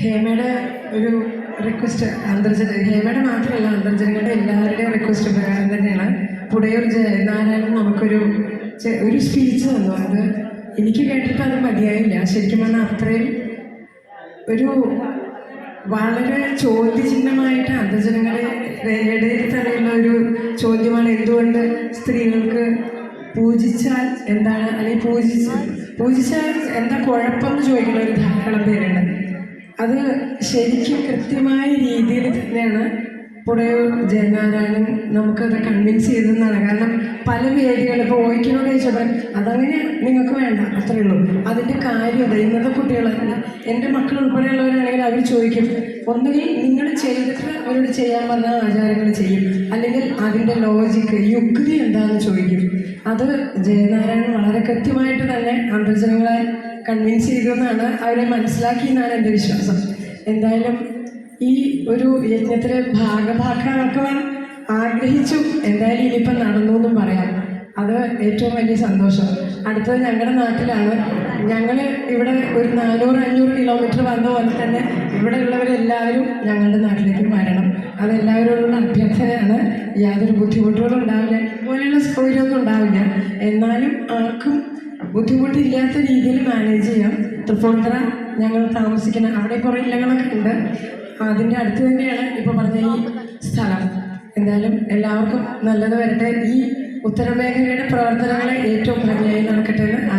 ഹേമയുടെ ഒരു റിക്വസ്റ്റ് അന്തർജന ഹേമയുടെ മാത്രമല്ല അന്തർജനങ്ങളുടെ എല്ലാവരുടെയും റിക്വസ്റ്റ് പ്രകാരം തന്നെയാണ് പുടയൂർ ജയനാരായണൻ നമുക്കൊരു ഒരു സ്പീച്ച് തന്നു. അത് എനിക്ക് കേട്ടിട്ട് അത് മതിയായില്ല. ശരിക്കും പറഞ്ഞാൽ അത്രയും ഒരു വളരെ ചോദ്യചിഹ്നമായിട്ട് അന്തർജനങ്ങളെ ഇടയിൽ തന്നെയുള്ള ഒരു ചോദ്യമാണ് എന്തുകൊണ്ട് സ്ത്രീകൾക്ക് പൂജിച്ചാൽ എന്താണ്? അല്ലെങ്കിൽ പൂജിച്ച് പൂജിച്ചാൽ എന്താ കുഴപ്പം എന്ന് ചോദിക്കുന്ന ഒരു അത് ശരിക്കും കൃത്യമായ രീതിയിൽ തന്നെയാണ് പുടയൂർ ജയനാരായണൻ നമുക്കത് കൺവിൻസ് ചെയ്തെന്നാണ് കാരണം പല വേദികൾ ഇപ്പോൾ ഓയിക്കണോ ചോദിച്ചപ്പോൾ അതങ്ങനെ നിങ്ങൾക്ക് വേണ്ട അത്രയേ ഉള്ളൂ. അതിന്റെ കാര്യത ഇന്നത്തെ കുട്ടികളല്ല എന്റെ മക്കൾ ഉൾപ്പെടെയുള്ളവരാണെങ്കിൽ അവർ ചോദിക്കും ഒന്നുകിൽ നിങ്ങൾ ചെയ്തിട്ട് അവരോട് ചെയ്യാൻ പറഞ്ഞ ആചാരങ്ങൾ ചെയ്യും അല്ലെങ്കിൽ അതിന്റെ ലോജിക്ക് യുക്തി എന്താണെന്ന് ചോദിക്കും. അത് ജയനാരായണൻ വളരെ കൃത്യമായിട്ട് തന്നെ അന്തർജനങ്ങളെ കൺവിൻസ് ചെയ്തു എന്നാണ് അവരെ മനസ്സിലാക്കി എന്നാണ് എന്റെ വിശ്വാസം. എന്തായാലും ഈ ഒരു യജ്ഞത്തിൽ ഭാഗഭാക്കാക്കാൻ ആഗ്രഹിച്ചു. എന്തായാലും ഇനിയിപ്പം നടന്നു എന്നും പറയാം. അത് ഏറ്റവും വലിയ സന്തോഷം. അടുത്തത് ഞങ്ങളുടെ നാട്ടിലാണ്. ഞങ്ങൾ ഇവിടെ ഒരു നാനൂറ് അഞ്ഞൂറ് കിലോമീറ്റർ വന്ന പോലെ തന്നെ ഇവിടെ ഉള്ളവരെല്ലാവരും ഞങ്ങളുടെ നാട്ടിലേക്ക് വരണം. അതെല്ലാവരോടുള്ള അഭ്യർത്ഥനയാണ്. യാതൊരു ബുദ്ധിമുട്ടുകളും ഉണ്ടാവില്ല. ഇതുപോലെയുള്ള സൗകര്യമൊന്നും ഉണ്ടാവില്ല. എന്നാലും ആർക്കും ബുദ്ധിമുട്ടില്ലാത്ത രീതിയിൽ മാനേജ് ചെയ്യാം. തൃപ്പൂണിത്തറ ഞങ്ങൾ താമസിക്കുന്ന അവിടെ കുറേ ഇല്ലങ്ങളൊക്കെ ഉണ്ട്. അതിന്റെ അടുത്ത് തന്നെയാണ് ഇപ്പോൾ പറഞ്ഞ ഈ സ്ഥലം. എന്തായാലും എല്ലാവർക്കും നല്ലത് വരട്ടെ. ഈ ഉത്തരമേഖലയുടെ പ്രവർത്തനങ്ങളെ ഏറ്റവും ഭംഗിയായി നടക്കട്ടെ എന്ന്